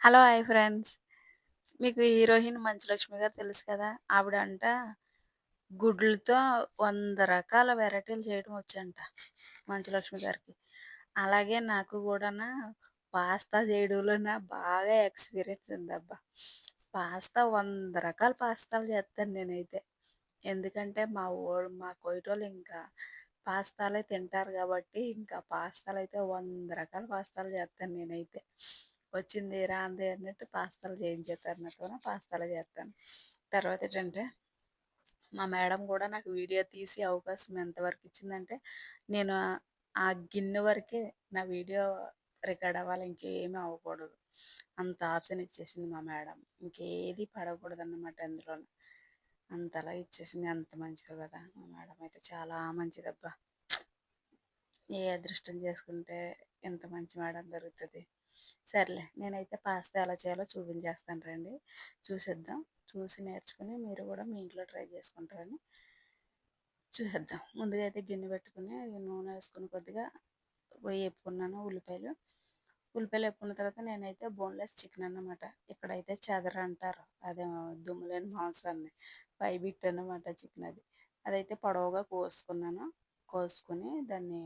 Hello hi friends. మీకు heroine Manchu Lakshmi గారు తెలుసు కదా ఆవిడ అంట గుడ్లతో వంద రకాల వెరైటీలు చేయడం వచ్చంట మంచులక్ష్మి గారికి. అలాగే నాకు కూడా పాస్తా చేయడంలో నా బాగా ఎక్స్పీరియన్స్ ఉందబ్బా. పాస్తా వంద రకాల పాస్తాలు చేస్తాను నేనైతే. ఎందుకంటే మా ఊరు మా కోయటోళ్ళు ఇంకా పాస్తాలే తింటారు కాబట్టి ఇంకా పాస్తాలు అయితే వంద రకాల పాస్తాలు చేస్తాను నేనైతే. వచ్చింది రాంది అన్నట్టు పాస్తాలు చేయించేస్తారన్నట్టుగా పాస్తాలు చేస్తాను. తర్వాత ఏంటంటే మా మేడం కూడా నాకు వీడియో తీసి అవకాశం ఎంతవరకు ఇచ్చిందంటే నేను ఆ గిన్నె వరకే నా వీడియో రికార్డ్ అవ్వాలి ఇంకేమీ అవ్వకూడదు. అంత ఆప్షన్ ఇచ్చేసింది మా మేడం. ఇంకేది పడకూడదు అన్నమాట అందులో అంతలా ఇచ్చేసింది అంత మంచిది కదా మా మేడం అయితే చాలా మంచిదబ్బా. ఏ అదృష్టం చేసుకుంటే ఎంత మంచి మేడం దొరుకుతుంది? సర్లే నేనైతే పాస్తా ఎలా చేయాలో చూపించేస్తాను రండి. చూసేద్దాం. చూసి నేర్చుకుని మీరు కూడా మీ ఇంట్లో ట్రై చేసుకుంటారని చూసేద్దాం. ముందుగా అయితే గిన్నె పెట్టుకుని నూనె వేసుకుని కొద్దిగా వేపుకున్నాను ఉల్లిపాయలు. ఉల్లిపాయలు వేపుకున్న తర్వాత నేనైతే బోన్లెస్ చికెన్ అన్నమాట. ఇక్కడైతే చెదర అంటారు. అదే దుమ్ములేని మాంసాన్ని. పై బిట్ అన్నమాట చికెన్ అది. అదైతే పొడవుగా కోసుకున్నాను. కోసుకొని దాన్ని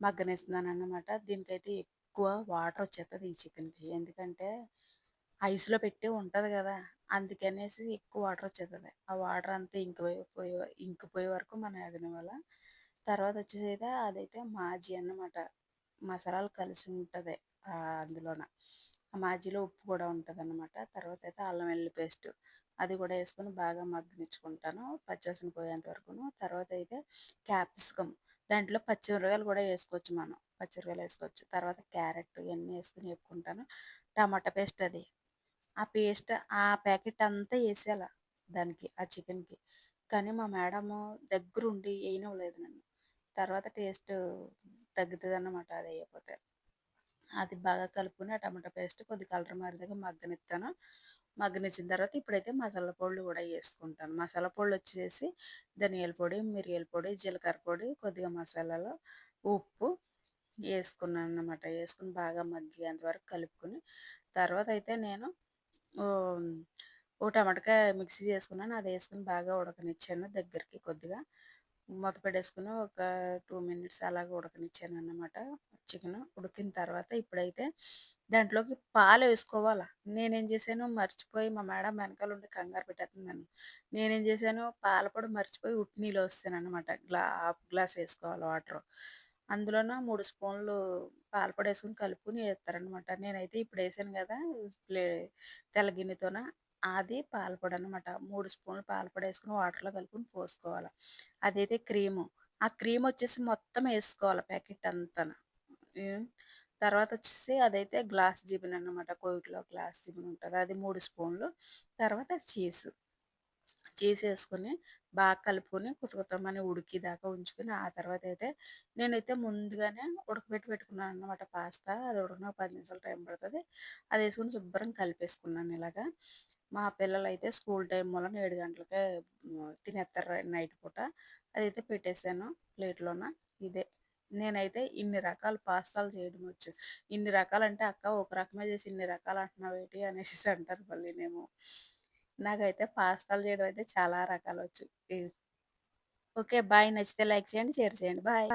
మగ్గనిస్తున్నాను అన్నమాట దీనికైతే ఎక్కువ వాటర్ వచ్చేస్తుంది ఈ చికెన్కి. ఎందుకంటే ఐస్లో పెట్టి ఉంటుంది కదా అందుకనేసి ఎక్కువ వాటర్ వచ్చేస్తుంది ఆ వాటర్ అంతా ఇంకిపోయి ఇంకిపోయే వరకు మనం వల్ల తర్వాత వచ్చేసి అయితే అదైతే మాజీ అన్నమాట. మసాలాలు కలిసి ఉంటుంది అందులోన. ఆ మాజీలో ఉప్పు కూడా ఉంటుంది అన్నమాట తర్వాత అయితే అల్లం వెల్లుల్లి పేస్ట్ అది కూడా వేసుకొని బాగా మగ్గనిచ్చుకుంటాను పచ్చివాసన పోయేంత వరకును. తర్వాత అయితే క్యాప్సికమ్ దాంట్లో పచ్చిమిరకాయలు కూడా వేసుకోవచ్చు మనం. పచ్చిమిరకాయలు వేసుకోవచ్చు. తర్వాత క్యారెట్ ఇవన్నీ వేసుకుని వేపుకుంటాను టమాటా పేస్ట్ అది. ఆ పేస్ట్ ఆ ప్యాకెట్ అంతా వేసేయాల దానికి ఆ చికెన్కి. కానీ మా మేడము దగ్గరుండి వేయనివ్వలేదు నన్ను. తర్వాత టేస్ట్ తగ్గుతుంది అన్నమాట అది అయిపోతే. అది బాగా కలుపుకొని ఆ టమాటా పేస్ట్ కొద్ది కలర్ మారేదాకా మగ్గనిస్తాను. మగ్గనిచ్చిన తర్వాత ఇప్పుడైతే మసాలా పొడులు కూడా వేసుకుంటాను. మసాలా పొడులు వచ్చేసి ధనియాల పొడి మిరియాల పొడి జీలకర్ర పొడి కొద్దిగా మసాలాలు ఉప్పు వేసుకున్నాను అన్నమాట. వేసుకుని బాగా మగ్గేంత వరకు కలుపుకొని తర్వాత అయితే నేను ఓ టమాటకాయ మిక్సీ చేసుకున్నాను. అది వేసుకుని బాగా ఉడకనిచ్చాను దగ్గరికి కొద్దిగా. మూత పెట్టేసుకుని ఒక టూ మినిట్స్ అలాగ ఉడకనిచ్చాను అన్నమాట చికెన్ ఉడికిన తర్వాత ఇప్పుడైతే దాంట్లోకి పాలు వేసుకోవాలా. నేనేం చేశాను? మర్చిపోయి మా మేడం వెనకాల ఉండి కంగారు పెట్టేస్తుంది నన్ను. నేనేం చేశాను? పాల పొడి మర్చిపోయి ఉట్టి నీళ్ళు వస్తాను అనమాట గ్లా హాఫ్ గ్లాస్ వేసుకోవాలి వాటర్. అందులోన మూడు స్పూన్లు పాలపొడి వేసుకుని కలుపుకొని వేస్తారనమాట నేనైతే ఇప్పుడు వేసాను కదా ప్లే తెల్ల గిన్నెతోన అది పాలపొడి అనమాట మూడు స్పూన్లు పాలపొడి వేసుకుని వాటర్లో కలుపుకొని పోసుకోవాలి. అదైతే క్రీము. ఆ క్రీమ్ వచ్చేసి మొత్తం వేసుకోవాలి ప్యాకెట్ అంతా తర్వాత వచ్చేసి అదైతే గ్లాస్ జిబిన్ అనమాట కోవిట్లో గ్లాస్ జిబిన్ ఉంటుంది. అది మూడు స్పూన్లు. తర్వాత చీజ్ చీజ్ వేసుకొని బాగా కలుపుకొని కొత్త కొత్తమని ఉడికిదాకా ఉంచుకొని ఆ తర్వాత అయితే నేనైతే ముందుగానే ఉడకబెట్టి పెట్టుకున్నాను అన్నమాట పాస్తా. అది ఉడకన పది నిమిషాలు టైం పడుతుంది. అది వేసుకొని శుభ్రం కలిపేసుకున్నాను ఇలాగా. మా పిల్లలు అయితే స్కూల్ టైం వలన ఏడు గంటలకే తినేస్తారు నైట్ పూట. అదైతే పెట్టేశాను ప్లేట్లోన. ఇదే. నేనైతే ఇన్ని రకాల పాస్తాలు చేయడం వచ్చు. ఇన్ని రకాలంటే అక్క ఒక రకమే చేసి ఇన్ని రకాలు అంటున్నావు ఏంటి? అనేసి అంటారు మళ్ళీనేమో నాకైతే పాస్తాలు చేయడం అయితే చాలా రకాలు వచ్చు. Okay bye. నచ్చితే లైక్ చేయండి షేర్ చేయండి. బాయ్.